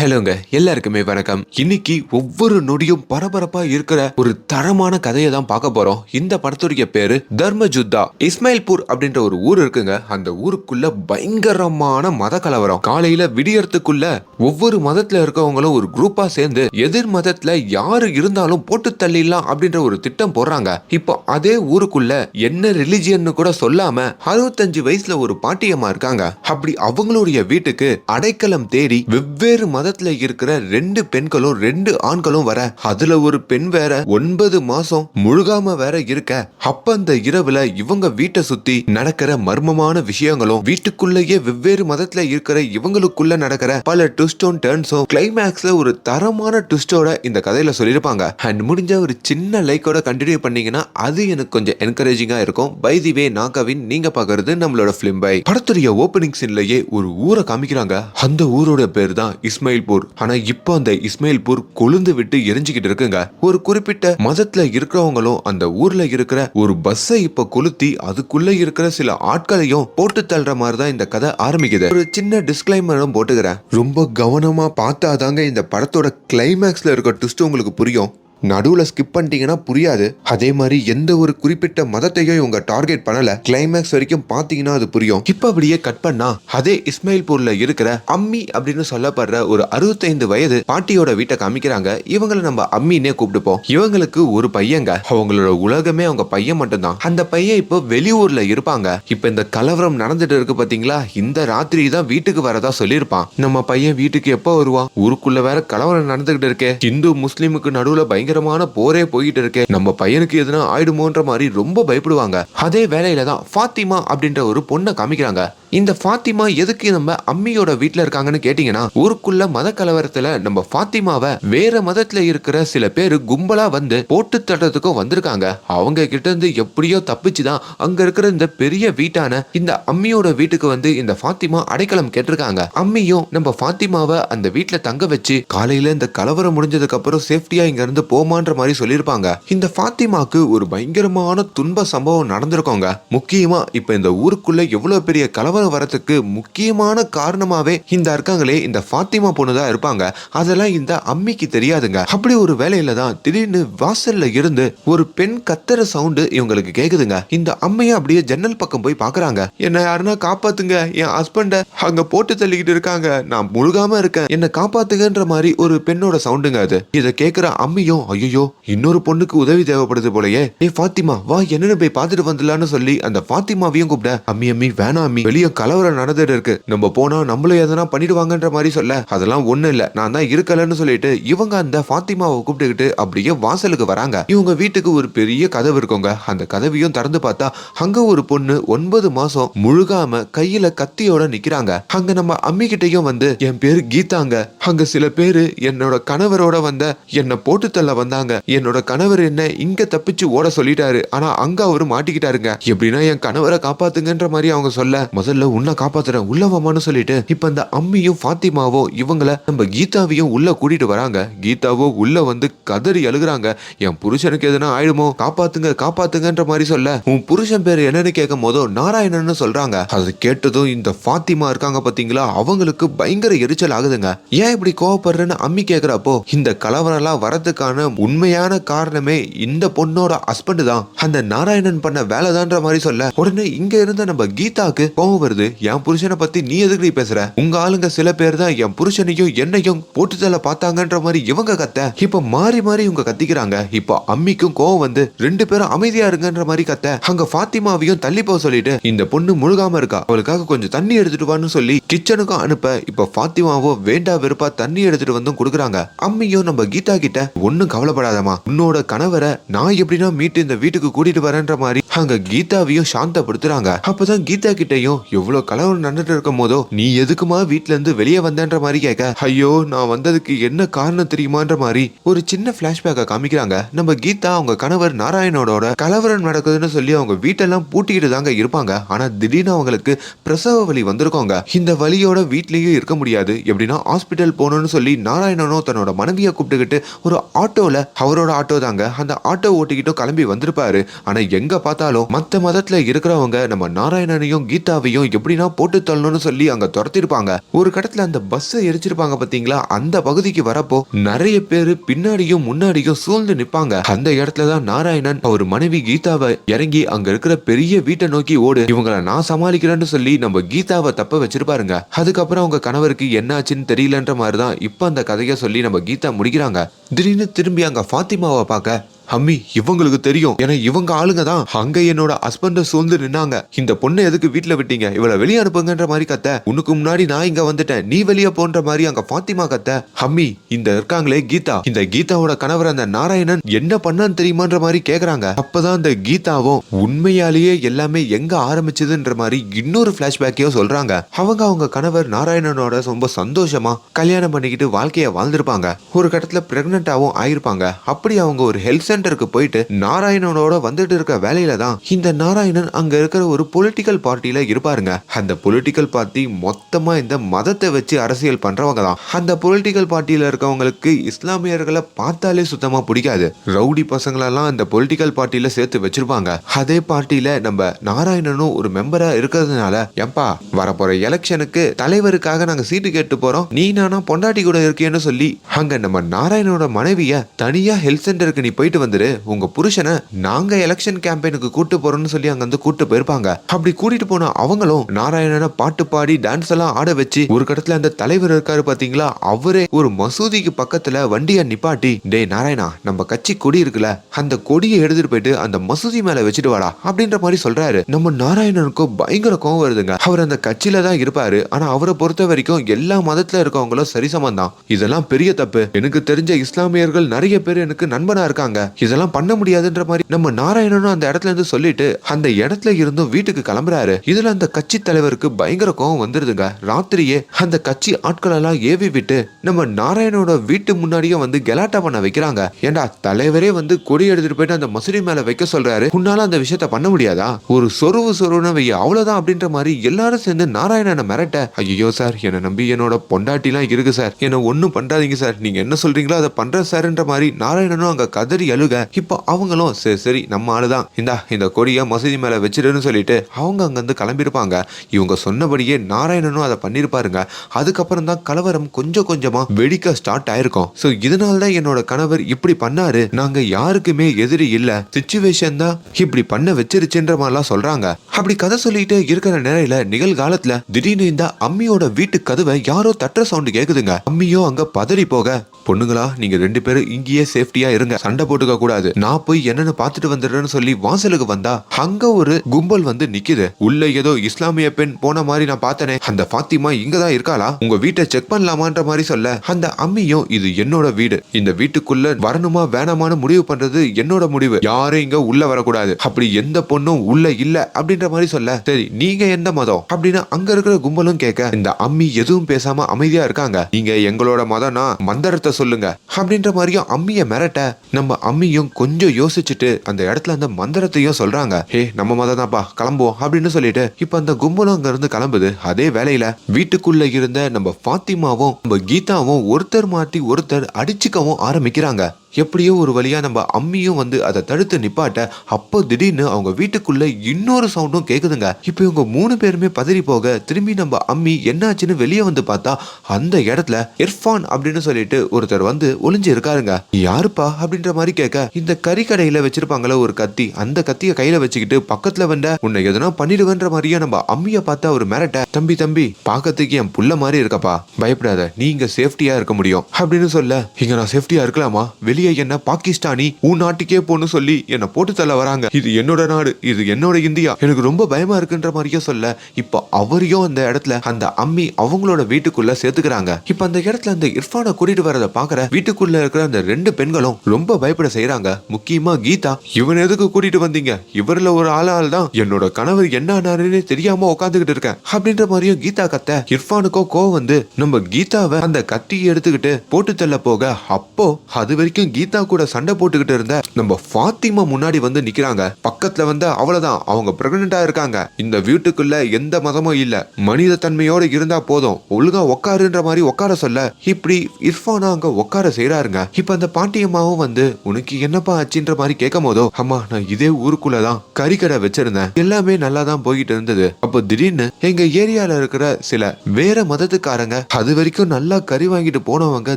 ஹலோங்க எல்லாருக்குமே வணக்கம். இன்னைக்கு ஒவ்வொரு நொடியும் பரபரப்பா இருக்கிற ஒரு தரமான கதையை தான் பார்க்க போறோம். இந்த படத்துடைய பேரு தர்மஜுத்தா. இஸ்மாயில்பூர் அப்படின்ற ஒரு ஊர் இருக்குங்க. அந்த ஊருக்குள்ள பயங்கரமான மத கலவரம். காலையில விடியறதுக்குள்ள ஒவ்வொரு மதத்துல இருக்கவங்களும் ஒரு குரூப்பா சேர்ந்து எதிர் மதத்துல யாரு இருந்தாலும் போட்டு தள்ளிடலாம் அப்படின்ற ஒரு திட்டம் போடுறாங்க. இப்போ அதே ஊருக்குள்ள என்ன ரிலிஜியன்னு கூட சொல்லாம அறுபத்தஞ்சு வயசுல ஒரு பாட்டியம்மா இருக்காங்க. அப்படி அவங்களுடைய வீட்டுக்கு அடைக்கலம் தேடி வெவ்வேறு மதத்துல இருக்கிற ரெண்டு பெண்களும் ரெண்டு ஆண்களும் வர அதுல ஒரு பெண் வேற ஒன்பது மாசம் முழுகாம வேற இருக்க. அப்ப அந்த இரவுல இவங்க வீட்டை சுத்தி நடக்கிற மர்மமான விஷயங்களும் வீட்டுக்குள்ளேயே வெவ்வேறு மதத்துல இருக்கிற இவங்களுக்குள்ள நடக்கிற பல ட்விஸ்டும் டேர்ன்ஸும் கிளைமேக்ஸ்ல ஒரு தரமான ட்விஸ்டோட இந்த கதையில சொல்லியிருப்பாங்க. அண்ட் முடிஞ்ச ஒரு சின்ன லைக்கோட கண்டினியூ பண்ணீங்கன்னா அது எனக்கு கொஞ்சம் என்கரேஜிங்கா இருக்கும். பை தி வே நாகவின் நீங்க பாக்குறது நம்மளோட பிலிம் பை. படத்துடைய ஓப்பனிங் சீன்லயே ஒரு ஊரை காமிக்கிறாங்க. அந்த ஊரோட பேர் தான் இஸ்மாயில்பூர். ஆனா இப்போ அந்த இஸ்மாயில்பூர் கொழுந்து விட்டு எரிஞ்சுக்கிட்டு இருக்குங்க. ஒரு குறிப்பிட்ட மதத்துல இருக்கிறவங்களும் அந்த ஊர்ல இருக்கிற ஒரு பஸ்ஸை இப்ப கொளுத்தி அதுக்குள்ள இருக்கிற சில ஆட்களையும் போட்டு தள்ளுற மாதிரி தான் இந்த கதை ஆரம்பிக்குது. ஒரு சின்ன டிஸ்கிளைமரும் போட்டுக்கிறேன். ரொம்ப கவனமா பார்த்தாதாங்க இந்த படத்தோட கிளைமேக்ஸ்ல இருக்க ட்விஸ்ட் உங்களுக்கு புரியும். நடுவுல ஸ்கிப் பண்ணிட்டீங்கன்னா புரியாது. அதே மாதிரி எந்த ஒரு குறிப்பிட்ட மதத்தையும் இவங்க டார்கெட் பண்ணல. கிளைமேக்ஸ் வரைக்கும் பாத்தீங்கன்னா அது புரியும். இப்ப அப்படியே கட் பண்ணா அதே இஸ்மாயில்பூர்ல இருக்கிற அம்மி அப்படின்னு சொல்லப்படுற ஒரு அறுபத்தைந்து வயது பாட்டியோட வீட்டை காமிக்கிறாங்க. இவங்களை நம்ம அம்மின்னே கூப்பிட்டுப்போம். இவங்களுக்கு ஒரு பையங்க. அவங்களோட உலகமே அவங்க பையன் மட்டும்தான். அந்த பையன் இப்போ வெளியூர்ல இருப்பாங்க. இப்ப இந்த கலவரம் நடந்துட்டு இருக்கு பாத்தீங்களா? இந்த ராத்திரி தான் வீட்டுக்கு வரதா சொல்லியிருப்பான். நம்ம பையன் வீட்டுக்கு எப்போ வருவான்? ஊருக்குள்ள வேற கலவரம் நடந்துகிட்டு இருக்கே. இந்து முஸ்லீமுக்கு நடுவுல பயங்கரமான போரே போயிட்டு இருக்கே. நம்ம பையனுக்கு எதுனா ஆயிடுமோன்ற மாதிரி ரொம்ப பயப்படுவாங்க. அதே வேலையில தான் ஃபாத்திமா அப்படின்ற ஒரு பொண்ணை காமிக்கிறாங்க. இந்த ஃபாத்திமா எதுக்கு நம்ம அம்மியோட வீட்டில் இருக்காங்கன்னு கேட்டீங்கன்னா ஊருக்குள்ள மத கலவரத்துல நம்ம ஃபாத்திமாவை வேற மதத்துல இருக்கிற சில பேர் கும்பலா வந்து போட்டு தட்டுறதுக்கும் வந்திருக்காங்க. அவங்க கிட்ட இருந்து எப்படியோ தப்பிச்சு தான் அங்க இருக்கிற இந்த பெரிய வீட்டான இந்த அம்மியோட வீட்டுக்கு வந்து இந்த ஃபாத்திமா அடைக்கலம் கேட்டிருக்காங்க. அம்மியும் நம்ம ஃபாத்திமாவை அந்த வீட்டில் தங்க வச்சு காலையில இந்த கலவரம் முடிஞ்சதுக்கு அப்புறம் சேஃப்டியா இங்க இருந்து போமான்ற மாதிரி சொல்லியிருப்பாங்க. இந்த ஃபாத்திமாக்கு ஒரு பயங்கரமான துன்ப சம்பவம் நடந்திருக்கோங்க. முக்கியமா இப்ப இந்த ஊருக்குள்ள எவ்வளவு பெரிய கலவரம் வரத்துக்கு முக்கியமான காரணமாவே இந்த இருக்காங்களே இந்த ஃபாத்திமா பொண்ணு தான் இருப்பாங்க. அதெல்லாம் இந்த அம்மிக்கு தெரியாதுங்க. அப்படி ஒரு வேலையில தான் திடீர்னு வாசல்ல இருந்து ஒரு பெண் கத்துற சவுண்டு இவங்களுக்கு கேக்குதுங்க. இந்த அம்மையை அப்படியே ஜன்னல் பக்கம் போய் பாக்குறாங்க. என்ன யாருன்னா காப்பாத்துங்க. என் ஹஸ்பண்ட அங்க போட்டு தள்ளிக்கிட்டு இருக்காங்க. நான் முழுகாம இருக்கேன். என்ன காப்பாத்துங்கன்ற மாதிரி ஒரு பெண்ணோட சவுண்டுங்க அது. இத கேக்குற அம்மியும் ஐயோ இன்னொரு பொண்ணுக்கு உதவி தேவைப்படுது போலயே. ஏ ஃபாத்திமா வா என்னன்னு போய் பார்த்துட்டு வந்துடலாம்னு சொல்லி அந்த ஃபாத்திமாவையும் கூப்பிட அம்மி அம்மி வேணாம் அம்மி. வெளிய கலவரம் நடந்துட்டு இருக்கு. நம்ம போனா நம்மள எதனா பண்ணிடுவாங்கன்ற மாதிரி சொல்ல. அதெல்லாம் ஒண்ணு இல்ல. நான் தான் இருக்கலன்னு சொல்லிட்டு இவங்க அந்த ஃபாத்திமாவை கூப்பிட்டுக்கிட்டு அப்படியே வாசலுக்கு வராங்க. இவங்க வீட்டுக்கு ஒரு பெரிய கதவு இருக்குங்க. அந்த கதவையும் திறந்து பார்த்தா அங்க ஒரு பொண்ணு ஒன்பது மாசம் முழுகாம கையில கத்தியோட நிக்கிறாங்க. அங்க நம்ம அம்மி கிட்டையும் வந்து என் பேரு கீதாங்க. அங்க சில பேரு என்னோட கணவரோட வந்த என்ன போட்டு தள்ள வந்தாங்க. என்னோட கணவர் என்ன இங்க தப்பிச்சு ஓட சொல்லிட்டாரு. ஆனா அங்க அவரு மாட்டிக்கிட்டாருங்க. எப்படின்னா என் கணவரை காப்பாத்துங்கன்ற மாதிரி அவங்க சொல்ல முதல்ல உன்னை காப்பாத்துறேன் உள்ள வாமான்னு சொல்லிட்டு இப்ப இந்த அம்மியும் ஃபாத்திமாவோ இவங்கள நம்ம கீதாவையும் உள்ள கூட்டிட்டு வராங்க. கீதாவோ உள்ள வந்து கதறி அழுகுறாங்க. என் புருஷனுக்கு எதுனா ஆயிடுமோ? காப்பாத்துங்க காப்பாத்துங்கன்ற மாதிரி சொல்ல உன் புருஷன் பேர் என்னன்னு கேட்கும் போதோ நாராயணன்னு சொல்றாங்க. அது கேட்டதும் இந்த ஃபாத்திமா இருக்காங்க பாத்தீங்களா? அவங்களுக்கு பயங்கர எரிச்சல் ஆகுதுங்க. ஏன் இப்படி கோவப்படுறேன்னு அம்மி கேக்குறப்போ இந்த கலவரம் எல்லாம் வரதுக்கான உண்மையான காரணமே இந்த பொண்ணோட ஹஸ்பண்ட் தான். அந்த நாராயணன் பண்ண வேலைதான்ற மாதிரி சொல்ல உடனே இங்க இருந்த நம்ம கீதாக்கு கோவம் வருது என் புருஷனை பத்தி நீ எதுக்கு நீ பேசுற? உங்க ஆளுங்க சில பேர் தான் என் புருஷனையும் என்னையும் போட்டுதல பார்த்தாங்கன்ற மாதிரி இவங்க கத்த. இப்ப மாறி மாறி இவங்க கத்திக்கிறாங்க. இப்போ அம்மிக்கும் கோவம் வந்து ரெண்டு பேரும் அமைதியா இருங்கன்ற மாதிரி கத்த. அங்க பாத்திமாவையும் தள்ளி போக சொல்லிட்டு இந்த பொண்ணு முழுகாம இருக்கா. அவளுக்காக கொஞ்சம் தண்ணி எடுத்துட்டு வான்னு சொல்லி கிச்சனுக்கும் அனுப்ப. இப்ப பாத்திமாவும் வேண்டா வெறுப்பா தண்ணி எடுத்துட்டு வந்தும் கொடுக்குறாங்க. அம்மியும் நம்ம கீதா கிட்ட ஒன்னும் கவலைப்படாதமா உன்னோட கணவரை நான் எப்படின்னா மீட்டு இந்த வீட்டுக்கு கூட்டிட்டு வரேன்ற மாதிரி அங்க கீதாவையும் சாந்தப்படுத்துறாங்க. அப்பதான் கீதா கிட்டையும் எவ்வளவு கலவரம் நடந்துட்டு இருக்கும் போதோ நீ எதுக்குமா வீட்ல இருந்து வெளியே வந்தன்ற மாதிரி கேட்க? ஐயோ நான் வந்ததுக்கு என்ன காரணம் தெரியுமான்ற மாதிரி ஒரு சின்ன பிளாஷ்பேக்கை காமிக்கிறாங்க. நம்ம கீதா அவங்க கணவர் நாராயணோட கலவரம் நடக்குதுன்னு சொல்லி அவங்க வீட்டெல்லாம் பூட்டிக்கிட்டு தாங்க இருப்பாங்க. ஆனா திடீர்னு அவங்களுக்கு பிரசவ வலி வந்திருக்கோங்க. இந்த வலியோட வீட்லயும் இருக்க முடியாது. எப்படின்னா ஹாஸ்பிட்டல் போகணும்னு சொல்லி நாராயணனும் தன்னோட மனைவியை கூப்பிட்டுக்கிட்டு ஒரு ஆட்டோல அவரோட ஆட்டோ தாங்க. அந்த ஆட்டோ ஓட்டிக்கிட்டும் கிளம்பி வந்திருப்பாரு. ஆனா எங்க பார்த்தாலும் மத்த மதத்துல இருக்கிறவங்க நம்ம நாராயணனையும் கீதாவையும் எல்லாரையும் எப்படின்னா போட்டு தள்ளணும்னு சொல்லி அங்க துரத்திருப்பாங்க. ஒரு கடத்துல அந்த பஸ்ஸை எரிச்சிருப்பாங்க பாத்தீங்களா? அந்த பகுதிக்கு வரப்போ நிறைய பேர் பின்னாடியும் முன்னாடியும் சூழ்ந்து நிப்பாங்க. அந்த இடத்துல தான் நாராயணன் அவர் மனைவி கீதாவை இறங்கி அங்க இருக்கிற பெரிய வீட்டை நோக்கி ஓடு. இவங்கள நான் சமாளிக்கிறேன்னு சொல்லி நம்ம கீதாவை தப்ப வச்சிருப்பாருங்க. அதுக்கப்புறம் அவங்க கணவருக்கு என்னாச்சுன்னு தெரியலன்ற மாதிரி தான் இப்ப அந்த கதையை சொல்லி நம்ம கீதா முடிக்கிறாங்க. திடீர்னு திரும்பி அங்க ஃபாத்திமாவை பார்க்க அம்மி இவங்களுக்கு தெரியும். ஏன்னா இவங்க ஆளுங்க தான். அங்க என்னோட ஹஸ்பண்ட சூழ்ந்து நின்னாங்க. இந்த பொண்ணை எதுக்கு வீட்டுல விட்டீங்க? இவளை வெளியே அனுப்புங்கன்ற மாதிரி கத்த. உனக்கு முன்னாடி நான் இங்க வந்துட்டேன். நீ வெளியே போன்ற மாதிரி அங்க பாத்திமா கத்த. அம்மி இந்த இருக்காங்களே கீதா. இந்த கீதாவோட கணவர் அந்த நாராயணன் என்ன பண்ணான்னு தெரியுமான்ற மாதிரி கேக்குறாங்க. அப்பதான் அந்த கீதாவும் உண்மையாலேயே எல்லாமே எங்க ஆரம்பிச்சதுன்ற மாதிரி இன்னொரு பிளாஷ்பேக்கையும் சொல்றாங்க. அவங்க அவங்க கணவர் நாராயணனோட ரொம்ப சந்தோஷமா கல்யாணம் பண்ணிக்கிட்டு வாழ்க்கைய வாழ்ந்திருப்பாங்க. ஒரு கட்டத்துல பிரெக்னென்ட்டாவும் ஆயிருப்பாங்க. அப்படி அவங்க ஒரு ஹெல்த் சென்டருக்கு போயிட்டு நாராயணனோட வந்துட்டு இருக்க வேலையில தான் இந்த நாராயணன் அங்க இருக்கிற ஒரு பொலிட்டிக்கல் பார்ட்டியில இருப்பாருங்க. அந்த பொலிட்டிக்கல் பார்ட்டி மொத்தமா இந்த மதத்தை வச்சு அரசியல் பண்றவங்க தான். அந்த பொலிட்டிக்கல் பார்ட்டியில இருக்கவங்களுக்கு இஸ்லாமியர்களை பார்த்தாலே சுத்தமா பிடிக்காது. ரவுடி பசங்களெல்லாம் அந்த பொலிட்டிக்கல் பார்ட்டியில சேர்த்து வச்சிருப்பாங்க. அதே பார்ட்டியில நம்ம நாராயணனும் ஒரு மெம்பரா இருக்கிறதுனால எப்பா வரப்போற எலெக்ஷனுக்கு தலைவருக்காக நாங்க சீட்டு கேட்டு போறோம். நீ நானா பொண்டாட்டி கூட இருக்கேன்னு சொல்லி அங்க நம்ம நாராயணனோட மனைவிய தனியா ஹெல்த் சென்டருக்கு நீ போயிட்டு வந்துரு. உங்க புருஷனை நாங்க எலெக்ஷன் கேம்பெயினுக்கு கூட்டு போறோம்னு சொல்லி அங்க வந்து கூட்டு போயிருப்பாங்க. அப்படி கூட்டிட்டு போன அவங்களும் நாராயணனை பாட்டு பாடி டான்ஸ் எல்லாம் ஆட வச்சு ஒரு கடத்துல அந்த தலைவர் இருக்காரு பாத்தீங்களா? அவரே ஒரு மசூதிக்கு பக்கத்துல வண்டியை நிப்பாட்டி டேய் நாராயணா நம்ம கட்சி கொடி இருக்குல்ல அந்த கொடியை எடுத்துட்டு போயிட்டு அந்த மசூதி மேல வச்சுட்டு வாடா அப்படின்ற மாதிரி சொல்றாரு. நம்ம நாராயணனுக்கும் பயங்கர கோவம் வருதுங்க. அவர் அந்த கட்சியில தான் இருப்பாரு. ஆனா அவரை பொறுத்த வரைக்கும் எல்லா மதத்துல இருக்கவங்களும் சரிசமம் தான் இதெல்லாம் பெரிய தப்பு. எனக்கு தெரிஞ்ச இஸ்லாமியர்கள் நிறைய பேர் எனக்கு நண்பனா இருக்காங்க. இதெல்லாம் பண்ண முடியாதுன்ற மாதிரி நம்ம நாராயணனும் அந்த இடத்துல இருந்து சொல்லிட்டு அந்த இடத்துல இருந்தும் வீட்டுக்கு கிளம்புறாரு. இதுல அந்த கட்சி தலைவருக்கு பயங்கர கோவம் வந்துருதுங்க. ராத்திரியே அந்த கட்சி ஆட்கள் எல்லாம் ஏவி விட்டு நம்ம நாராயணோட வீட்டு முன்னாடியே வந்து கெலாட்டா பண்ண வைக்கிறாங்க. ஏண்டா தலைவரே வந்து கொடி எடுத்துட்டு போயிட்டு அந்த மசூரி மேல வைக்க சொல்றாரு. உன்னால அந்த விஷயத்த பண்ண முடியாதா? ஒரு சொருவு சொருவுன வை அவ்வளவுதான் அப்படின்ற மாதிரி எல்லாரும் சேர்ந்து நாராயணனை மிரட்ட ஐயோ சார் என்னை நம்பி என்னோட பொண்டாட்டிலாம் இருக்கு சார். என்ன ஒண்ணும் பண்றாதீங்க சார். நீங்க என்ன சொல்றீங்களோ அதை பண்ற சார்ன்ற மாதிரி நாராயணனும் அங்க கதறி அழுக இப்போ அவங்களும் சரி சரி நம்ம ஆளு தான் இந்தா இந்த கொடியை மசூதி மேலே வச்சிடுன்னு சொல்லிட்டு அவங்க அங்கேருந்து கிளம்பியிருப்பாங்க. இவங்க சொன்னபடியே நாராயணனும் அதை பண்ணியிருப்பாருங்க. அதுக்கப்புறம் தான் கலவரம் கொஞ்சம் கொஞ்சமாக வெடிக்க ஸ்டார்ட் ஆயிருக்கும். ஸோ இதனால தான் என்னோட கணவர் இப்படி பண்ணாரு. நாங்கள் யாருக்குமே எதிரி இல்லை. சுச்சுவேஷன் தான் இப்படி பண்ண வச்சிருச்சுன்ற மாதிரிலாம் சொல்கிறாங்க அப்படி கதை சொல்லிட்டு இருக்கிற நிலையில நிகழ்காலத்துல திடீர்னு இந்த அம்மியோட வீட்டு கதவை யாரோ தட்டுற சவுண்டு கேக்குதுங்க. அம்மியோ அங்க பதறி போக பொண்ணுங்களா நீங்க ரெண்டு பேரும் இங்கேயே சேஃப்டியா இருங்க. சண்டை போட்டு போட்டுக்க கூடாது நான் போய் என்னன்னு பார்த்துட்டு வந்துடுறேன்னு சொல்லி வாசலுக்கு வந்தா அங்க ஒரு கும்பல் வந்து நிக்குது. உள்ள ஏதோ இஸ்லாமிய பெண் போன மாதிரி நான் பார்த்தனே. அந்த பாத்திமா இங்க தான் இருக்காளா? உங்க வீட்டை செக் பண்ணலாமான்ற மாதிரி சொல்ல அந்த அம்மியும் இது என்னோட வீடு. இந்த வீட்டுக்குள்ள வரணுமா வேணாமான்னு முடிவு பண்றது என்னோட முடிவு. யாரும் இங்க உள்ள வரக்கூடாது. அப்படி எந்த பொண்ணும் உள்ள இல்ல அப்படின்ற மாதிரி சொல்ல சரி நீங்க எந்த மதம்? அப்படின்னு அங்க இருக்கிற கும்பலும் கேட்க இந்த அம்மி எதுவும் பேசாம அமைதியா இருக்காங்க. நீங்க எங்களோட மதம்னா மந்திரத்தை சொல்லுங்க. அப்படின்ற மாதிரியும் அம்மிய மிரட்ட நம்ம மம்மியும் கொஞ்சம் யோசிச்சுட்டு அந்த இடத்துல அந்த மந்திரத்தையும் சொல்றாங்க. ஹே நம்ம மதம் தான்ப்பா கிளம்புவோம் அப்படின்னு சொல்லிட்டு இப்ப அந்த கும்பலும் அங்க இருந்து கிளம்புது. அதே வேலையில வீட்டுக்குள்ள இருந்த நம்ம ஃபாத்திமாவும் நம்ம கீதாவும் ஒருத்தர் மாட்டி ஒருத்தர் அடிச்சுக்கவும் ஆரம்பிக்கிறாங்க. எப்படியோ ஒரு வழியா நம்ம அம்மியும் வந்து அதை தடுத்து நிப்பாட்ட அப்போ திடீர்னு அவங்க வீட்டுக்குள்ள இன்னொரு சவுண்டும் கேக்குதுங்க. இப்போ இவங்க மூணு பேருமே பதறி போக திரும்பி நம்ம அம்மி என்னாச்சுன்னு வெளியே வந்து பார்த்தா அந்த இடத்துல இர்ஃபான் அப்படின்னு சொல்லிட்டு ஒருத்தர் வந்து ஒளிஞ்சு இருக்காருங்க. யாருப்பா? அப்படின்ற மாதிரி கேட்க இந்த கறி கடையில வச்சிருப்பாங்களே ஒரு கத்தி. அந்த கத்தியை கையில வச்சுக்கிட்டு பக்கத்துல வந்த உன்னை எதனா பண்ணிடுவேன்ற மாதிரியே நம்ம அம்மியை பார்த்தா ஒரு மிரட்ட தம்பி தம்பி பார்க்கறதுக்கு என் புள்ள மாதிரி இருக்கப்பா. பயப்படாத நீங்க சேஃப்டியா இருக்க முடியும். அப்படின்னு சொல்ல இங்க நான் சேஃப்டியா இருக்கலாமா? வெளியே என்ன பாகிஸ்தானி உன் நாட்டுக்கே போன்னு சொல்லி என்ன போட்டு தள்ள வராங்க. இது என்னோட நாடு இது என்னோட இந்தியா. எனக்கு ரொம்ப பயமா இருக்குன்ற மாதிரியும் சொல்ல இப்போ அவரையும் அந்த இடத்துல அந்த அம்மி அவங்களோட வீட்டுக்குள்ள சேர்த்துக்கிறாங்க. இப்போ அந்த இடத்துல அந்த இர்ஃபானை கூட்டிட்டு வரத பாக்குற வீட்டுக்குள்ள இருக்கிற அந்த ரெண்டு பெண்களும் ரொம்ப பயப்பட செய்யறாங்க முக்கியமா கீதா. இவன் எதுக்கு கூட்டிட்டு வந்தீங்க? இவர்ல ஒரு ஆளால் தான் என்னோட கணவர் என்ன ஆனாருன்னு தெரியாம உட்காந்துக்கிட்டு இருக்கேன். அப்படின்ற மாதிரியும் கீதா கத்த இர்ஃபானுக்கோ கோவம் வந்து நம்ம கீதாவை அந்த கத்தியை எடுத்துக்கிட்டு போட்டு தள்ள போக அப்போ அது வரைக்கும் கீதா கூட சண்டை போட்டுக்கிட்டு இருந்த நம்ம ஃபாத்திமா முன்னாடி வந்து நிக்கிறாங்க. பக்கத்துல வந்து அவ்வளவுதான் அவங்க பிரெக்னெண்டா இருக்காங்க. இந்த வீட்டுக்குள்ள எந்த மதமும் இல்ல. மனித தன்மையோட இருந்தா போதும். ஒழுங்கா உட்காருன்ற மாதிரி உட்கார சொல்ல. இப்படி இர்ஃபானா அங்க உட்கார செய்யறாருங்க இப்ப அந்த பாட்டியம்மாவும் வந்து உனக்கு என்னப்பா ஆச்சுன்ற மாதிரி கேட்கும் போதோ அம்மா நான் இதே ஊருக்குள்ளதான் கறிக்கடை வச்சிருந்தேன். எல்லாமே நல்லா தான் போயிட்டு இருந்தது. அப்போ திடீர்னு எங்க ஏரியால இருக்கிற சில வேற மதத்துக்காரங்க அது வரைக்கும் நல்லா கறி வாங்கிட்டு போனவங்க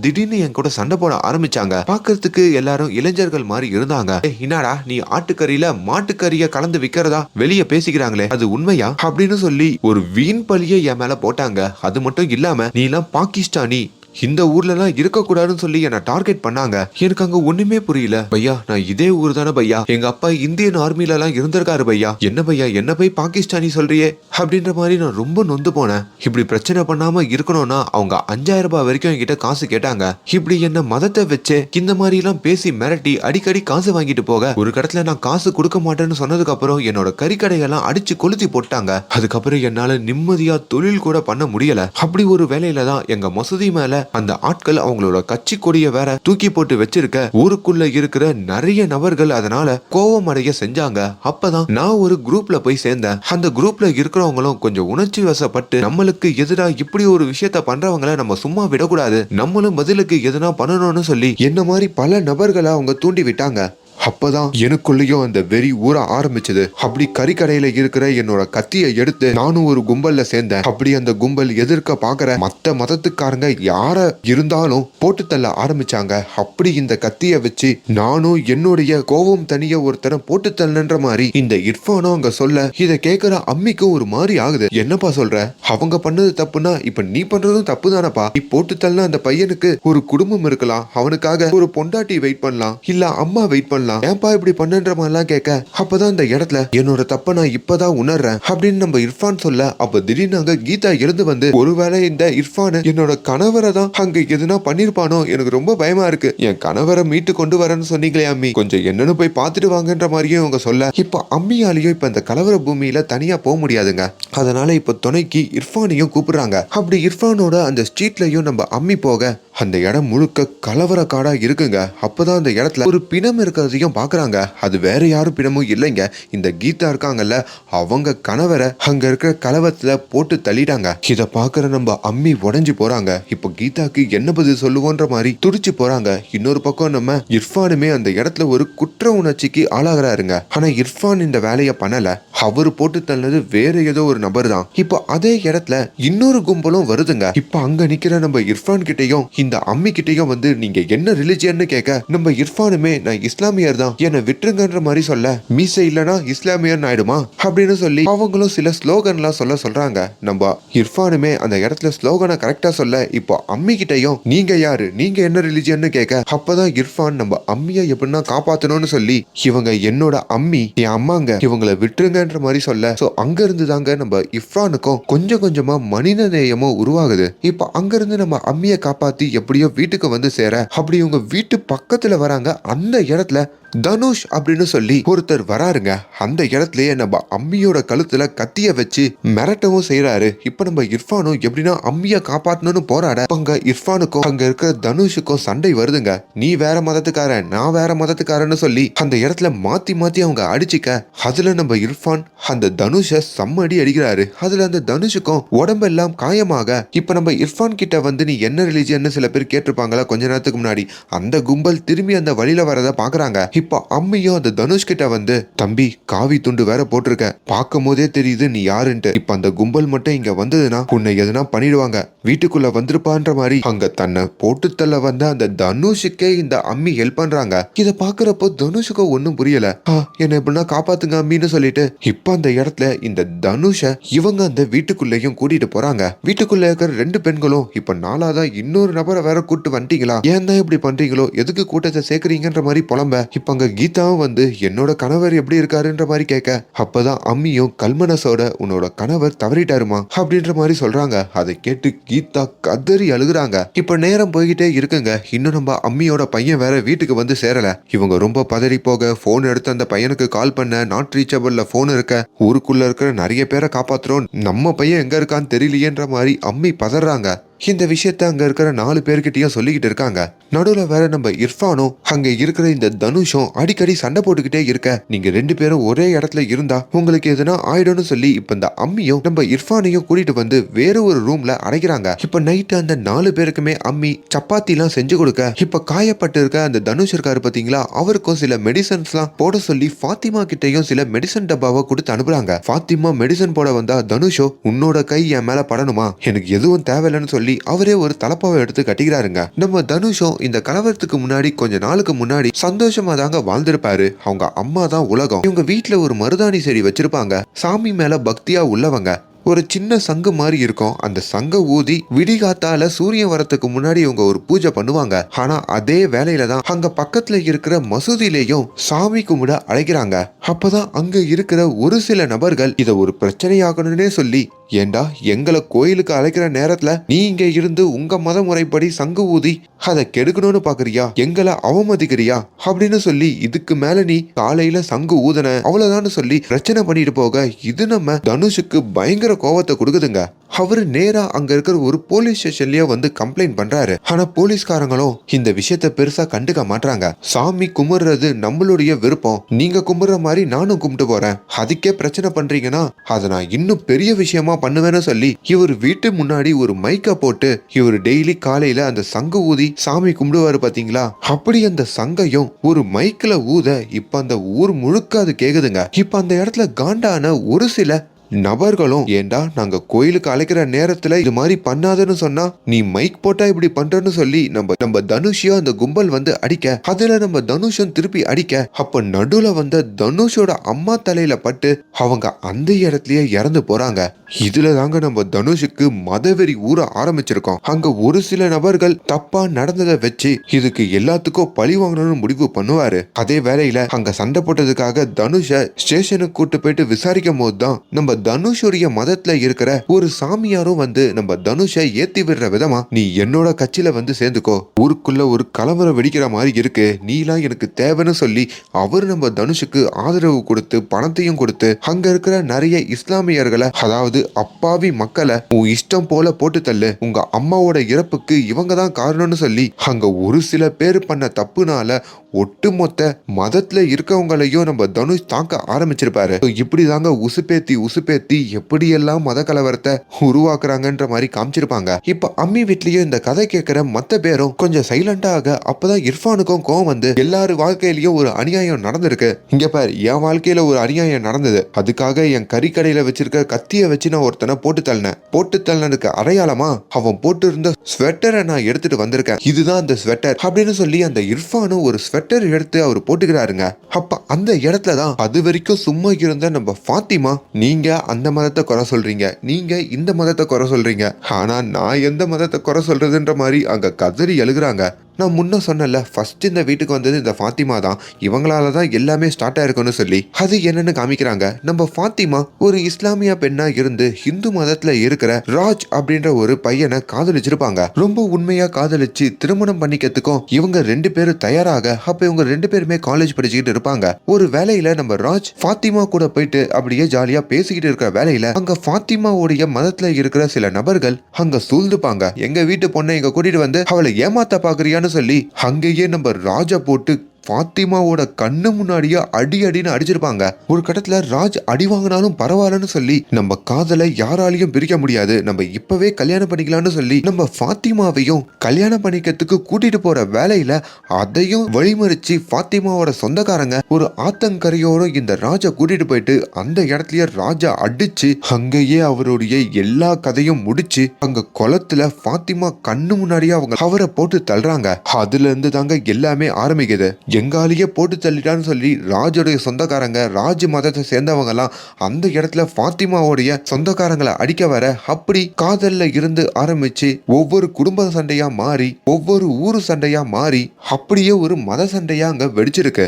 திடீர்னு என் கூட சண்டை போட ஆரம்பிச்சாங்க. பார்க்கிறதுக்கு எல்லாரும் இளைஞர்கள் மாதிரி இருந்தாங்க. என்னடா நீ ஆட்டுக்கறியில மாட்டுக்கறிய கலந்து விக்கிறதா? வெளிய பேசிக்கிறாங்களே அது உண்மையா? அப்படின்னு சொல்லி ஒரு வீண் பழிய என் மேல போட்டாங்க. அது மட்டும் இல்லாம நீ எல்லாம் பாகிஸ்தானி இந்த ஊர்லலாம் இருக்கக்கூடாதுன்னு சொல்லி என்ன டார்கெட் பண்ணாங்க. எனக்கு அங்க ஒண்ணுமே புரியல. பையா நான் இதே ஊர் தானே பையா? எங்க அப்பா இந்தியன் ஆர்மில எல்லாம் இருந்திருக்காரு பையா. என்ன பையா என்ன போய் பாகிஸ்தானி சொல்றியே? அப்படின்ற மாதிரி நான் ரொம்ப நொந்து போனேன். இப்படி பிரச்சனை பண்ணாம இருக்கணும்னா அவங்க அஞ்சாயிரம் ரூபாய் வரைக்கும் என்கிட்ட காசு கேட்டாங்க. இப்படி என்ன மதத்தை வச்சு இந்த மாதிரி எல்லாம் பேசி மிரட்டி அடிக்கடி காசு வாங்கிட்டு போக ஒரு கடத்துல நான் காசு கொடுக்க மாட்டேன்னு சொன்னதுக்கு அப்புறம் என்னோட கறிக்கடையெல்லாம் அடிச்சு கொளுத்தி போட்டாங்க. அதுக்கப்புறம் என்னால நிம்மதியா தொழில் கூட பண்ண முடியல. அப்படி ஒரு வேலையில தான் எங்க மசூதி மேல அந்த ஆட்கள் அவங்களோட கட்சி கொடியை வேற தூக்கி போட்டு வச்சிருக்க ஊருக்குள்ள இருக்கிற நிறைய நபர்கள் அதனால கோவம் அடைய செஞ்சாங்க. அப்பதான் நான் ஒரு குரூப்ல போய் சேர்ந்தேன். அந்த குரூப்ல இருக்கிறவங்களும் கொஞ்சம் உணர்ச்சி வசப்பட்டு நம்மளுக்கு எதிராக இப்படி ஒரு விஷயத்த பண்றவங்கள நம்ம சும்மா விடக்கூடாது. நம்மளும் பதிலுக்கு எதுனா பண்ணணும்னு சொல்லி என்ன மாதிரி பல நபர்களை அவங்க தூண்டி விட்டாங்க. அப்பதான் எனக்குள்ளேயும் அந்த வெறி ஊற ஆரம்பிச்சது. அப்படி கறிக்கடையில இருக்கிற என்னோட கத்தியை எடுத்து நானும் ஒரு கும்பல்ல சேர்ந்தேன். அப்படி அந்த கும்பல் எதிர்க்க பாக்குற மத்த மதத்துக்காரங்க யார இருந்தாலும் போட்டு தள்ள ஆரம்பிச்சாங்க. அப்படி இந்த கத்தியை வச்சு நானும் என்னுடைய கோபம் தனிய ஒருத்தரை போட்டு தள்ளன்ற மாதிரி இந்த இர்ஃபானும் அங்க சொல்ல இதை கேட்கிற அம்மிக்கும் ஒரு மாதிரி ஆகுது. என்னப்பா சொல்ற? அவங்க பண்ணது தப்புனா இப்ப நீ பண்றதும் தப்பு தானப்பா நீ போட்டு தள்ள அந்த பையனுக்கு ஒரு குடும்பம் இருக்கலாம். அவனுக்காக ஒரு பொண்டாட்டி வெயிட் பண்ணலாம். இல்ல அம்மா வெயிட் பண்ணலாம். ஏன்பா இப்படி பண்ணுன்ற மாதிரிலாம் கேட்க? அப்பதான் இந்த இடத்துல என்னோட தப்ப நான் இப்பதான் உணர்றேன். அப்படின்னு நம்ம இர்ஃபான் சொல்ல அப்ப திடீர்னு அங்க கீதா எழுந்து வந்து ஒருவேளை இந்த இர்ஃபான் என்னோட கணவரை தான் அங்க எதுனா பண்ணிருப்பானோ? எனக்கு ரொம்ப பயமா இருக்கு. என் கணவரை மீட்டு கொண்டு வரேன்னு சொன்னீங்களே அம்மி. கொஞ்சம் என்னன்னு போய் பார்த்துட்டு வாங்கன்ற மாதிரியும் இவங்க சொல்ல. இப்ப அம்மியாலையும் இப்ப இந்த கலவர பூமியில தனியா போக முடியாதுங்க. அதனால இப்ப துணைக்கு இர்ஃபானையும் கூப்பிடுறாங்க. அப்படி இர்ஃபானோட அந்த ஸ்ட்ரீட்லயும் நம்ம அம்மி போக அந்த இடம் முழுக்க கலவர காடா இருக்குங்க. அப்பதான் அந்த இடத்துல ஒரு பிணம் இருக்கிறதையும் பார்க்குறாங்க. அது வேற யாரும் பிணமும் இல்லைங்க. இந்த கீதா இருக்காங்கல்ல அவங்க கணவரை அங்க இருக்கிற கலவத்துல போட்டு தள்ளிட்டாங்க. இதை பார்க்குற நம்ம அம்மி உடஞ்சி போறாங்க. இப்போ கீதாக்கு என்ன பதில் சொல்லுவோன்ற மாதிரி துடிச்சு போறாங்க. இன்னொரு பக்கம் நம்ம இர்ஃபானுமே அந்த இடத்துல ஒரு குற்ற உணர்ச்சிக்கு ஆளாகிறாருங்க. ஆனா இர்ஃபான் இந்த வேலையை பண்ணல. அவரு போட்டு தள்ளது வேற ஏதோ ஒரு நபர் தான் இப்போ அதே இடத்துல இன்னொரு கும்பலும் வருதுங்க. இப்போ அங்க நிக்கிற நம்ம இர்ஃபான் கிட்டையும் இந்த அம்மி கிட்டையும் வந்து நீங்க என்ன ரிலிஜியன்னு கேட்க நம்ம இர்ஃபானுமே நான் இஸ்லாமிய இஸ்லாமியர் தான். என்னை விட்டுருங்கன்ற மாதிரி சொல்ல மீசை இல்லனா இஸ்லாமியர் ஆயிடுமா? அப்படின்னு சொல்லி அவங்களும் சில ஸ்லோகன்லாம் சொல்ல சொல்றாங்க. நம்ம இர்ஃபானுமே அந்த இடத்துல ஸ்லோகனை கரெக்டா சொல்ல இப்போ அம்மி கிட்டையும் நீங்க யாரு? நீங்க என்ன ரிலிஜியன்னு கேட்க அப்பதான் இர்ஃபான் நம்ம அம்மியை எப்படின்னா காப்பாத்தணும்னு சொல்லி இவங்க என்னோட அம்மி என் அம்மாங்க இவங்கள விட்டுருங்கன்ற மாதிரி சொல்ல சோ அங்க இருந்து தாங்க நம்ம இர்ஃபானுக்கும் கொஞ்சம் கொஞ்சமா மனித நேயமும் உருவாகுது. இப்போ அங்க இருந்து நம்ம அம்மியை காப்பாத்தி எப்படியோ வீட்டுக்கு வந்து சேர அப்படி இவங்க வீட்டு பக்கத்துல வராங்க அந்த இடத்துல தனுஷ் அப்படின்னு சொல்லி ஒருத்தர் வராருங்க. அந்த இடத்துலயே நம்ம அம்மியோட கழுத்துல கத்திய வச்சு மிரட்டவும் செய்யறாரு இப்ப நம்ம இர்ஃபானும் எப்படின்னா அம்மிய காப்பாத்தணும்னு போராட அங்க இர்ஃபானுக்கும் அங்க இருக்கிற தனுஷுக்கும் சண்டை வருதுங்க. நீ வேற மதத்துக்காரன் நான் வேற மதத்துக்காரன்னு சொல்லி அந்த இடத்துல மாத்தி மாத்தி அவங்க அடிச்சுக்க அதுல நம்ம இர்ஃபான் அந்த தனுஷ சம்மடி அடிக்கிறாரு. அதுல அந்த தனுஷுக்கும் உடம்பெல்லாம் காயமாக. இப்ப நம்ம இர்ஃபான் கிட்ட வந்து நீ என்ன ரிலீஜியன்னு சில பேர் கேட்டிருப்பாங்களா கொஞ்ச நேரத்துக்கு முன்னாடி. அந்த கும்பல் திரும்பி அந்த வழியில வரத பாக்குறாங்க. இப்ப அம்மியும் அந்த தனுஷ் கிட்ட வந்து தம்பி காவி துண்டு வேற போட்டிருக்க. பார்க்கும் போதே தெரியுது நீ யாருன்ட்டு. இப்ப அந்த கும்பல் மட்டும் இங்க வந்ததுன்னா உன்னை எதுனா பண்ணிடுவாங்க. வீட்டுக்குள்ள வந்திருப்பான்ற மாதிரி. அங்க தன்னை போட்டு தள்ள வந்த அந்த தனுஷுக்கே இந்த அம்மி ஹெல்ப் பண்றாங்க. இத பாக்குறப்போ தனுஷுக்கு ஒண்ணும் புரியல. என்ன எப்படின்னா காப்பாத்துங்க அம்மின்னு சொல்லிட்டு இப்ப அந்த இடத்துல இந்த தனுஷ இவங்க அந்த வீட்டுக்குள்ளேயும் கூட்டிட்டு போறாங்க. வீட்டுக்குள்ள இருக்கிற ரெண்டு பெண்களும் இப்ப நாலாதான் இன்னொரு நபரை வேற கூட்டு வந்துட்டீங்களா? ஏன் தான் இப்படி பண்றீங்களோ? எதுக்கு கூட்டத்தை சேர்க்கறீங்கன்ற மாதிரி புலம்ப. இப்போ அங்கே கீதாவும் வந்து என்னோட கணவர் எப்படி இருக்காருன்ற மாதிரி கேட்க அப்பதான் அம்மியும் கல்மனசோட உன்னோட கணவர் தவறிட்டாருமா? அப்படின்ற மாதிரி சொல்றாங்க. அதை கேட்டு கீதா கதறி அழுகுறாங்க. இப்ப நேரம் போய்கிட்டே இருக்குங்க. இன்னும் நம்ம அம்மியோட பையன் வேற வீட்டுக்கு வந்து சேரல. இவங்க ரொம்ப பதறி போக போன் எடுத்து அந்த பையனுக்கு கால் பண்ண நாட் ரீச்சபிள்ல போன் இருக்க ஊருக்குள்ள இருக்கிற நிறைய பேரை காப்பாத்துறோம். நம்ம பையன் எங்க இருக்கான்னு தெரியலையேன்ற மாதிரி அம்மி பதறாங்க. இந்த விஷயத்த அங்க இருக்கிற நாலு பேர்கிட்டயும் சொல்லிக்கிட்டு இருக்காங்க. நடுவுல வேற நம்ம இர்ஃபானும் அங்க இருக்கிற இந்த தனுஷும் அடிக்கடி சண்டை போட்டுக்கிட்டே இருக்க. நீங்க ரெண்டு பேரும் ஒரே இடத்துல இருந்தா உங்களுக்கு எதுனா ஆயிடும்னு சொல்லி இப்ப இந்த அம்மியும் நம்ம இர்ஃபானையும் கூட்டிட்டு வந்து வேற ஒரு ரூம்ல அடைக்கிறாங்க. இப்ப நைட்டு அந்த நாலு பேருக்குமே அம்மி சப்பாத்தி எல்லாம் செஞ்சு கொடுக்க. இப்ப காயப்பட்டு இருக்க அந்த தனுஷ் இருக்காரு பாத்தீங்களா? அவருக்கும் சில மெடிசன்ஸ் எல்லாம் போட சொல்லி ஃபாத்திமா கிட்டையும் சில மெடிசன் டப்பாவை கொடுத்து அனுப்புறாங்க. ஃபாத்திமா மெடிசன் போட வந்தா தனுஷோ உன்னோட கை என் மேல படணுமா? எனக்கு எதுவும் தேவையில்லைன்னு சொல்லி அவரே ஒரு தலப்பாவை எடுத்து கட்டிக்கிறாருங்க. நம்ம தனுஷும் இந்த கலவரத்துக்கு முன்னாடி கொஞ்ச நாளுக்கு முன்னாடி சந்தோஷமா தாங்க வாழ்ந்திருப்பாரு. அவங்க அம்மா தான் உலகம். இவங்க வீட்டுல ஒரு மருதாணி செடி வச்சிருப்பாங்க. சாமி மேல பக்தியா உள்ளவங்க. ஒரு சின்ன சங்கு மாதிரி இருக்கும். அந்த சங்க ஊதி விடிகாத்தால சூரியன் வரத்துக்கு முன்னாடி இவங்க ஒரு பூஜை பண்ணுவாங்க. ஆனா அதே வேலையில தான் அங்க பக்கத்துல இருக்கிற மசூதியிலையும் சாமி கும்பிட அழைக்கிறாங்க. அப்பதான் அங்க இருக்கிற ஒரு சில நபர்கள் இத ஒரு பிரச்சனையாகணும்னே சொல்லி ஏண்டா எங்களை கோயிலுக்கு அழைக்கிற நேரத்துல நீ இங்க இருந்து உங்க மத முறைப்படி சங்கு ஊதி அதை கெடுக்கணும்னு பாக்குறியா? எங்களை அவமதிக்கிறியா? அப்படின்னு சொல்லி இதுக்கு மேல நீ காலையில சங்கு ஊதன அவ்வளவுதான் சொல்லி பிரச்சனை பண்ணிட்டு போக இது நம்ம தனுஷுக்கு பயங்கர கோவத்தை கொடுக்குதுங்க. அவரு நேரா அங்க இருக்கிற ஒரு போலீஸ் ஸ்டேஷன்லயே வந்து கம்ப்ளைண்ட் பண்றாரு. ஆனா போலீஸ்காரங்களும் இந்த விஷயத்த பெருசா கண்டுக்க மாட்றாங்க. சாமி கும்பிடுறது நம்மளுடைய விருப்பம். நீங்க கும்பிடுற மாதிரி நானும் கும்பிட்டு போறேன். அதுக்கே பிரச்சனை பண்றீங்கன்னா அதை நான் இன்னும் பெரிய விஷயமா பண்ணுவேன்னு சொல்லி இவர் வீட்டு முன்னாடி ஒரு மைக்க போட்டு இவர் டெய்லி காலையில அந்த சங்கு ஊதி சாமி கும்பிடுவாரு பாத்தீங்களா? அப்படி அந்த சங்கையும் ஒரு மைக்ல ஊத இப்ப அந்த ஊர் முழுக்க அது கேக்குதுங்க. இப்ப அந்த இடத்துல காண்டான ஒரு சில நபர்களும் ஏண்டா நாங்க கோயிலுக்கு அழைக்கிற நேரத்துல இது மாதிரி பண்ணாதன்னு சொன்னா நீ மைக் போட்டா இப்படி பண்றன்னு சொல்லி நம்ம நம்ம தனுஷையும் அந்த கும்பல் வந்து அடிக்க அதுல நம்ம தனுஷன் திருப்பி அடிக்க அப்ப நடுவுல வந்த தனுஷோட அம்மா தலையில பட்டு அவங்க அந்த இடத்துலயே இறந்து போறாங்க. இதுல தாங்க நம்ம தனுஷுக்கு மதவெறி ஊற ஆரம்பிச்சிருக்கோம். அங்க ஒரு சில நபர்கள் தப்பா நடந்ததை வச்சு இதுக்கு எல்லாத்துக்கும் பழி வாங்கணும்னு முடிவு பண்ணுவாரு. அதே வேளையில அங்க சண்டை போட்டதுக்காக தனுஷ ஸ்டேஷனுக்கு கூட்டு போயிட்டு விசாரிக்கும் போது தான் நம்ம தனுஷுடைய மதத்துல இருக்கிற ஒரு சாமியாரும் வந்து நம்ம தனுஷை ஏத்தி விடுற விதமா நீ என்னோட கட்சியில வந்து சேர்ந்துக்கோ. ஊருக்குள்ள ஒரு கலவரம் வெடிக்கிற மாதிரி இருக்கு. நீலாம் எனக்கு தேவைன்னு சொல்லி அவர் நம்ம தனுஷுக்கு ஆதரவு கொடுத்து பணத்தையும் கொடுத்து அங்க இருக்கிற நிறைய இஸ்லாமியர்களை அதாவது அப்பாவி மக்களை உன் இஷ்டம் போல போட்டு தள்ளு. உங்க அம்மாவோட இறப்புக்கு இவங்க தான் காரணம்னு சொல்லி அங்க ஒரு சில பேர் பண்ண தப்புனால ஒட்டுமொத்த மதத்துல இருக்கவங்களையும் நம்ம தனுஷ் தாக்க ஆரம்பிச்சிருப்பாரு. இப்படி இப்படிதாங்க உசுப்பேத்தி உசுப்பேத்தி எப்படியெல்லாம் மத கலவரத்தை உருவாக்குறாங்கன்ற மாதிரி காமிச்சிருப்பாங்க. இப்ப அம்மி வீட்லயும் இந்த கதை கேட்கிற மத்த பேரும் கொஞ்சம் சைலண்டாக ஆக அப்பதான் இர்ஃபானுக்கும் கோவம் வந்து எல்லாரு வாழ்க்கையிலயும் ஒரு அநியாயம் நடந்திருக்கு. இங்க பாரு என் வாழ்க்கையில ஒரு அநியாயம் நடந்தது. அதுக்காக என் கறிக்கடையில வச்சிருக்க கத்திய வச்சு நான் ஒருத்தனை போட்டு தள்ளினேன். போட்டு தள்ளினதுக்கு அடையாளமா? அவன் போட்டு இருந்த ஸ்வெட்டரை நான் எடுத்துட்டு வந்திருக்கேன். இதுதான் அந்த ஸ்வெட்டர் அப்படின்னு சொல்லி அந்த இர்ஃபானும் ஒரு ஸ்வெட்டர் எடுத்து அவர் போட்டுக்கிறாருங்க. அப்ப அந்த இடத்துல தான் அது வரைக்கும் சும்மா இருந்த நம்ம ஃபாத்திமா நீங்க அந்த மதத்தை குறை சொல்றீங்க. நீங்க இந்த மதத்தை குறை சொல்றீங்க. ஆனா நான் எந்த மதத்தை குறை சொல்றதுன்ற மாதிரி அங்க கதறி எழுகிறாங்க. நான் முன்ன சொன்னல ஃபர்ஸ்ட் இந்த வீட்டுக்கு வந்தது இந்த ஃபாத்திமா தான். இவங்களால தான் எல்லாமே ஸ்டார்ட் ஆயிருக்கும்னு சொல்லி. அது என்னன்னு காமிக்கிறாங்க. நம்ம ஃபாத்திமா ஒரு இஸ்லாமிய பெண்ணா இருந்து ஹிந்து மதத்துல இருக்கிற ராஜ் அப்படின்ற ஒரு பையனை காதலிச்சிருப்பாங்க. ரொம்ப உண்மையா காதலிச்சு திருமணம் பண்ணிக்கிறதுக்கும் இவங்க ரெண்டு பேரும் தயாராக அப்ப இவங்க ரெண்டு பேருமே காலேஜ் படிச்சுக்கிட்டு இருப்பாங்க. ஒரு வேலையில நம்ம ராஜ் ஃபாத்திமா கூட போயிட்டு அப்படியே ஜாலியா பேசிக்கிட்டு இருக்கிற வேலையில அங்க ஃபாத்திமாவுடைய மதத்துல இருக்கிற சில நபர்கள் அங்க சூழ்ந்துப்பாங்க. எங்க வீட்டு பொண்ணை இங்க கூட்டிட்டு வந்து அவளை ஏமாத்த பாக்குறியான்னு சொல்லி அங்கேயே நம்ம ராஜா போட்டு ஃபாத்திமாவோட கண்ணு முன்னாடியே அடி அடின்னு அடிச்சிருப்பாங்க. ஒரு கட்டத்துல ராஜ் அடி வாங்கினாலும் பரவாயில்லன்னு சொல்லி நம்ம காதலை யாராலையும் பிரிக்க முடியாது. நம்ம இப்பவே கல்யாணம் பண்ணிக்கலாம்னு சொல்லி நம்ம ஃபாத்திமாவையும் கல்யாணம் பண்ணிக்கிறதுக்கு கூட்டிட்டு போற வேலையில அதையும் வழிமறிச்சு ஃபாத்திமாவோட சொந்தக்காரங்க ஒரு ஆத்தங்கரையோட இந்த ராஜா கூட்டிட்டு போயிட்டு அந்த இடத்துலயே ராஜா அடிச்சு அங்கேயே அவருடைய எல்லா கதையும் முடிச்சு அங்க குளத்துல ஃபாத்திமா கண்ணு முன்னாடியே அவங்க அவரை போட்டு தள்ளுறாங்க. அதுல இருந்து தாங்க எல்லாமே ஆரம்பிக்குது. எங்காலேயே போட்டு தள்ளிட்டான்னு சொல்லி ராஜுடைய சொந்தக்காரங்க ராஜ் மதத்தை சேர்ந்தவங்கலாம் அந்த இடத்துல ஃபாத்திமாவுடைய சொந்தக்காரங்களை அடிக்க வர அப்படி காதல்ல இருந்து ஆரம்பிச்சு ஒவ்வொரு குடும்ப சண்டையா மாறி ஒவ்வொரு ஊரு சண்டையா மாறி அப்படியே ஒரு மத சண்டையா அங்க வெடிச்சிருக்கு.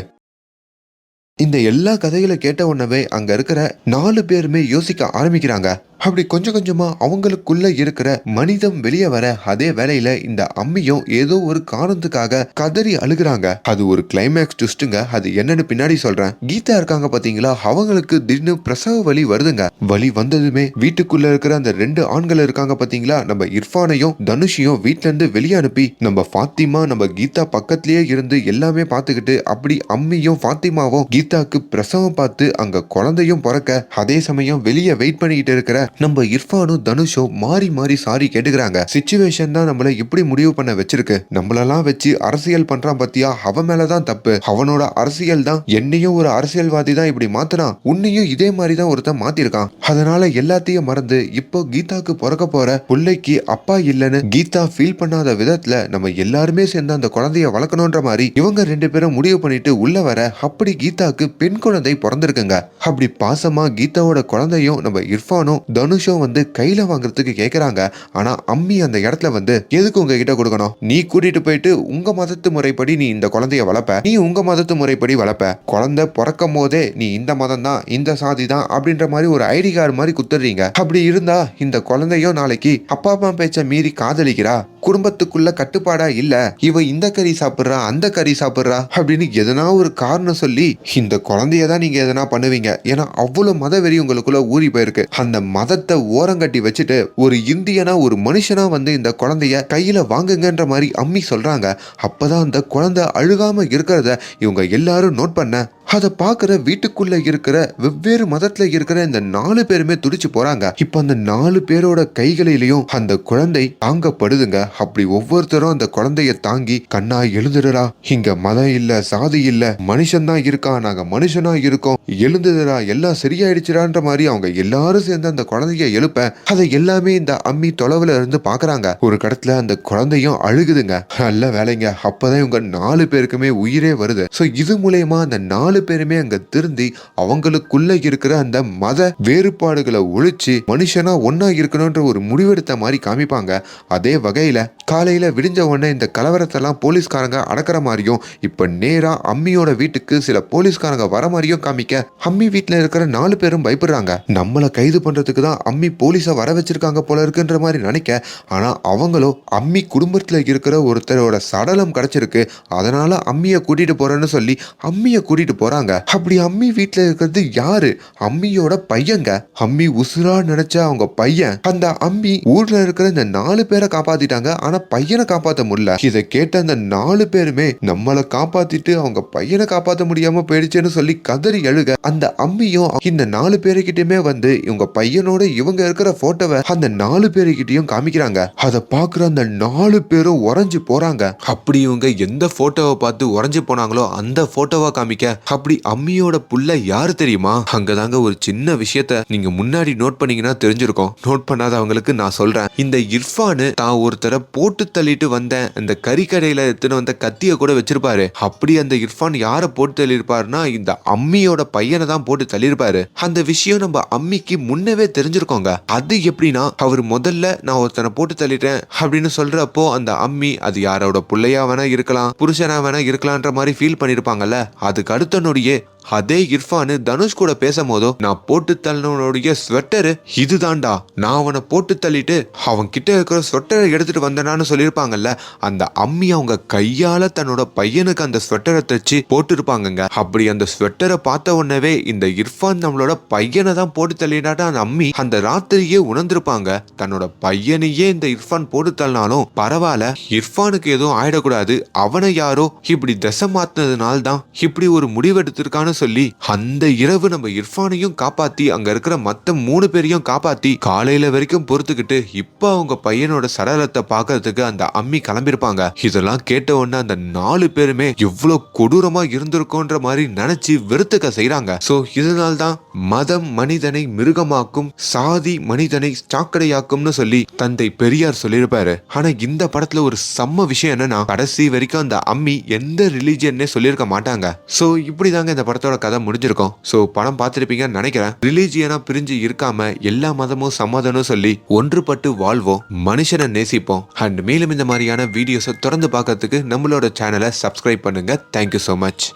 இந்த எல்லா கதைகளை கேட்ட உடனே அங்க இருக்கிற நாலு பேருமே யோசிக்க ஆரம்பிக்கிறாங்க. அப்படி கொஞ்சம் கொஞ்சமாக அவங்களுக்குள்ள இருக்கிற மனிதம் வெளியே வர அதே வேலையில் இந்த அம்மியும் ஏதோ ஒரு காரணத்துக்காக கதறி அழுகுறாங்க. அது ஒரு கிளைமேக்ஸ் ட்விஸ்ட்டுங்க அது என்னன்னு பின்னாடி சொல்றேன். கீதா இருக்காங்க பாத்தீங்களா? அவங்களுக்கு திடீர்னு பிரசவ வலி வருதுங்க. வலி வந்ததுமே வீட்டுக்குள்ள இருக்கிற அந்த ரெண்டு ஆண்கள் இருக்காங்க பாத்தீங்களா? நம்ம இர்ஃபானையும் தனுஷையும் வீட்டிலேருந்து இருந்து வெளியே அனுப்பி நம்ம ஃபாத்திமா நம்ம கீதா பக்கத்திலேயே இருந்து எல்லாமே பார்த்துக்கிட்டு அப்படி அம்மியும் ஃபாத்திமாவும் கீதாக்கு பிரசவம் பார்த்து அங்க குழந்தையும் பிறக்க அதே சமயம் வெளியே வெயிட் பண்ணிக்கிட்டு இருக்கிற நம்ம இர்ஃபானும் தனுஷும் மாறி மாறி சாரி கேட்டுக்கிறாங்க. சுச்சுவேஷன் தான் நம்மள இப்படி முடிவு பண்ண வச்சிருக்கு. நம்மளெல்லாம் வச்சு அரசியல் பண்றான் பத்தியா? அவன் மேலதான் தப்பு. அவனோட அரசியல் தான் என்னையும் ஒரு அரசியல்வாதி தான் இப்படி மாத்தினான். உன்னையும் இதே மாதிரி தான் ஒருத்தன் மாத்திருக்கான். அதனால எல்லாத்தையும் மறந்து இப்போ கீதாக்கு பிறக்க போற பிள்ளைக்கு அப்பா இல்லைன்னு கீதா ஃபீல் பண்ணாத விதத்துல நம்ம எல்லாருமே சேர்ந்து அந்த குழந்தைய வளர்க்கணுன்ற மாதிரி இவங்க ரெண்டு பேரும் முடிவு பண்ணிட்டு உள்ள வர அப்படி கீதாக்கு பெண் குழந்தை பிறந்திருக்குங்க. அப்படி பாசமா கீதாவோட குழந்தையும் நம்ம இர்ஃபானும் தனுஷும் வந்து கையில வாங்குறதுக்கு கேக்குறாங்க. ஆனா அம்மி அந்த இடத்துல வந்து எதுக்கு உங்க கிட்ட கொடுக்கணும்? நீ கூட்டிட்டு போயிட்டு உங்க மதத்து முறைப்படி நீ இந்த குழந்தைய வளர்ப்ப. நீ உங்க மதத்து முறைப்படி வளர்ப்ப. குழந்தை பிறக்கும் போதே நீ இந்த மதம் தான் இந்த சாதி தான் அப்படின்ற மாதிரி ஒரு ஐடி கார்டு மாதிரி குத்துறீங்க. அப்படி இருந்தா இந்த குழந்தையும் நாளைக்கு அப்பா அம்மா பேச்ச மீறி காதலிக்கிறா? குடும்பத்துக்குள்ள கட்டுப்பாடா இல்ல? இவ இந்த கறி சாப்பிடுறா அந்த கறி சாப்பிடுறா அப்படின்னு எதனா ஒரு காரணம் சொல்லி இந்த குழந்தைய தான் நீங்க எதனா பண்ணுவீங்க? ஏன்னா அவ்வளவு மத வெறி உங்களுக்குள்ள ஊறி போயிருக்கு. அந்த மதத்தை ஓரங்கட்டி வச்சுட்டு ஒரு இந்தியனா ஒரு மனுஷனா வந்து இந்த குழந்தைய கையில வாங்குங்கன்ற மாதிரி அம்மி சொல்றாங்க. அப்பதான் அந்த குழந்தை அழுகாம இருக்கிறத இவங்க எல்லாரும் நோட் பண்ண அதை பார்க்குற வீட்டுக்குள்ளே இருக்கிற வெவ்வேறு மதத்துல இருக்கிற இந்த நாலு பேருமே துடிச்சு போகிறாங்க இப்போ அந்த நாலு பேரோட கைகளிலையும் அந்த குழந்தை தாங்கப்படுதுங்க. அப்படி ஒவ்வொருத்தரும் அந்த குழந்தைய தாங்கி கண்ணா எழுந்துடுறா. இங்க மதம் இல்ல சாதி இல்ல மனுஷன் தான் இருக்கான் நாங்க மனுஷனா இருக்கோம். எழுந்துடுறா எல்லாம் சரியாயிடுச்சுடான்ற மாதிரி அவங்க எல்லாரும் சேர்ந்து அந்த குழந்தைய எழுப்ப அதை எல்லாமே இந்த அம்மி தொலைவுல இருந்து பாக்குறாங்க. ஒரு கடத்துல அந்த குழந்தையும் அழுகுதுங்க. நல்ல வேலைங்க. அப்பதான் இவங்க நாலு பேருக்குமே உயிரே வருது. சோ இது மூலயமா அந்த நாலு பேருமே அங்க திருந்தி அவங்களுக்குள்ள இருக்கிற அந்த மத வேறுபாடுகளை ஒழிச்சு மனுஷனா ஒன்னா இருக்கணும்ன்ற ஒரு முடிவெடுத்த மாதிரி காமிப்பாங்க. அதே வகையில காலையில விடிஞ்ச உடனே இந்த கலவரத்தெல்லாம் போலீஸ்காரங்க அடக்கிற மாதிரியும் இப்ப நேரா அம்மியோட வீட்டுக்கு சில போலீஸ்காரங்க வர மாதிரியும் காமிக்க அம்மி வீட்டுல இருக்கிற நாலு பேரும் பயப்படுறாங்க. நம்மளை கைது பண்றதுக்கு தான் அம்மி போலீஸை வர வச்சிருக்காங்க போல இருக்குன்ற மாதிரி நினைக்க ஆனா அவங்களும் அம்மி குடும்பத்துல இருக்கிற ஒருத்தரோட சடலம் கிடைச்சிருக்கு. அதனால அம்மியை கூட்டிட்டு போறேன்னு சொல்லி அம்மியை கூட்டிட்டு போறாங்க. அப்படி அம்மி வீட்டுல இருக்கிறது யாரு? அம்மியோட பையங்க. அம்மி உசுரா நினைச்ச அவங்க பையன். அந்த அம்மி ஊர்ல இருக்கிற இந்த நாலு பேரை காப்பாத்திட்டாங்க. ஆனா பையனை காப்பாத்த முடியல. இதை கேட்ட அந்த நாலு பேருமே நம்மளை காப்பாத்திட்டு அவங்க பையனை காப்பாத்த முடியாம போயிடுச்சுன்னு சொல்லி கதறி எழுக. அந்த அம்மியும் இந்த நாலு பேருக்கிட்டயுமே வந்து இவங்க பையனோட இவங்க இருக்கிற போட்டோவை அந்த நாலு பேருக்கிட்டயும் காமிக்கிறாங்க. அதை பாக்குற அந்த நாலு பேரும் உறைஞ்சு போறாங்க. அப்படி இவங்க எந்த போட்டோவை பார்த்து உறைஞ்சு போனாங்களோ அந்த போட்டோவை காமிக்க அப்படி அம்மியோட புள்ள யாரு தெரியுமா? அங்கதாங்க ஒரு சின்ன விஷயத்த நீங்க முன்னாடி நோட் பண்ணீங்கன்னா தெரிஞ்சிருக்கும். நோட் பண்ணாதவங்களுக்கு நான் சொல்றேன். இந்த இர்ஃபானு தான் ஒருத்தரை போட்டு தள்ளிட்டு வந்த அந்த கறிக்கடையில எடுத்துன்னு வந்த கத்திய கூட வச்சிருப்பாரு. அப்படி அந்த இர்ஃபான் யாரை போட்டு தள்ளியிருப்பாருன்னா இந்த அம்மியோட பையனை தான் போட்டு தள்ளியிருப்பாரு. அந்த விஷயம் நம்ம அம்மிக்கு முன்னவே தெரிஞ்சிருக்கோங்க. அது எப்படின்னா அவர் முதல்ல நான் ஒருத்தனை போட்டு தள்ளிட்டேன் அப்படின்னு சொல்றப்போ அந்த அம்மி அது யாரோட பிள்ளையா வேணா இருக்கலாம் புருஷனா வேணா இருக்கலாம்ன்ற மாதிரி ஃபீல் பண்ணிருப்பாங்கல்ல. அதுக்கு அடுத்த 우리의 அதே இர்ஃபானு தனுஷ் கூட பேசும்போதோ நான் போட்டு தள்ளினவனுடைய ஸ்வெட்டரு இதுதான்டா. நான் அவனை போட்டு தள்ளிட்டு அவன் கிட்ட இருக்கிற ஸ்வெட்டரை எடுத்துட்டு வந்தனான்னு சொல்லியிருப்பாங்கல்ல அந்த அம்மி அவங்க கையால தன்னோட பையனுக்கு அந்த ஸ்வெட்டரை தச்சு போட்டிருப்பாங்கங்க. அப்படி அந்த ஸ்வெட்டரை பார்த்த உடனே இந்த இர்ஃபான் நம்மளோட பையனை தான் போட்டு தள்ளினாட்டா அந்த அம்மி அந்த ராத்திரியே உணர்ந்திருப்பாங்க. தன்னோட பையனையே இந்த இர்ஃபான் போட்டு தள்ளினாலும் பரவாயில்ல இர்ஃபானுக்கு எதுவும் ஆயிடக்கூடாது. அவனை யாரோ இப்படி திசை மாத்தினதுனால தான் இப்படி ஒரு முடிவெடுத்திருக்கான்னு சொல்லி அந்த இரவு நம்ம இர்ஃபானையும் காப்பாத்தி அங்க இருக்கிற மத்த மூணு பேரையும் காப்பாத்தி காலையில வரைக்கும் பொறுத்துக்கிட்டு இப்ப அவங்க பையனோட சடலத்தை பார்க்கறதுக்கு அந்த அம்மி கிளம்பிருப்பாங்க. இதெல்லாம் கேட்ட உடனே அந்த நாலு பேருமே எவ்வளவு கொடூரமா இருந்திருக்கோன்ற மாதிரி நினைச்சு வெறுத்துக்க செய்யறாங்க சோ இதனால்தான் மதம் மனிதனை மிருகமாக்கும் சாதி மனிதனை சாக்கடையாக்கும்னு சொல்லி தந்தை பெரியார் சொல்லியிருப்பாரு. ஆனா இந்த படத்துல ஒரு செம்ம விஷயம் என்னன்னா கடைசி வரைக்கும் அந்த அம்மி எந்த ரிலீஜியன்னே சொல்லியிருக்க மாட்டாங்க. சோ இப்படிதாங்க இந்த படத்தை படத்தோட கதை முடிஞ்சிருக்கும். ஸோ படம் பார்த்துருப்பீங்கன்னு நினைக்கிறேன். ரிலீஜியனா பிரிஞ்சு இருக்காம எல்லா மதமும் சம்மதனும் சொல்லி ஒன்றுபட்டு வாழ்வோம் மனுஷனை நேசிப்போம். அண்ட் மேலும் இந்த மாதிரியான வீடியோஸை தொடர்ந்து பார்க்கறதுக்கு நம்மளோட சேனலை சப்ஸ்கிரைப் பண்ணுங்க. Thank you so much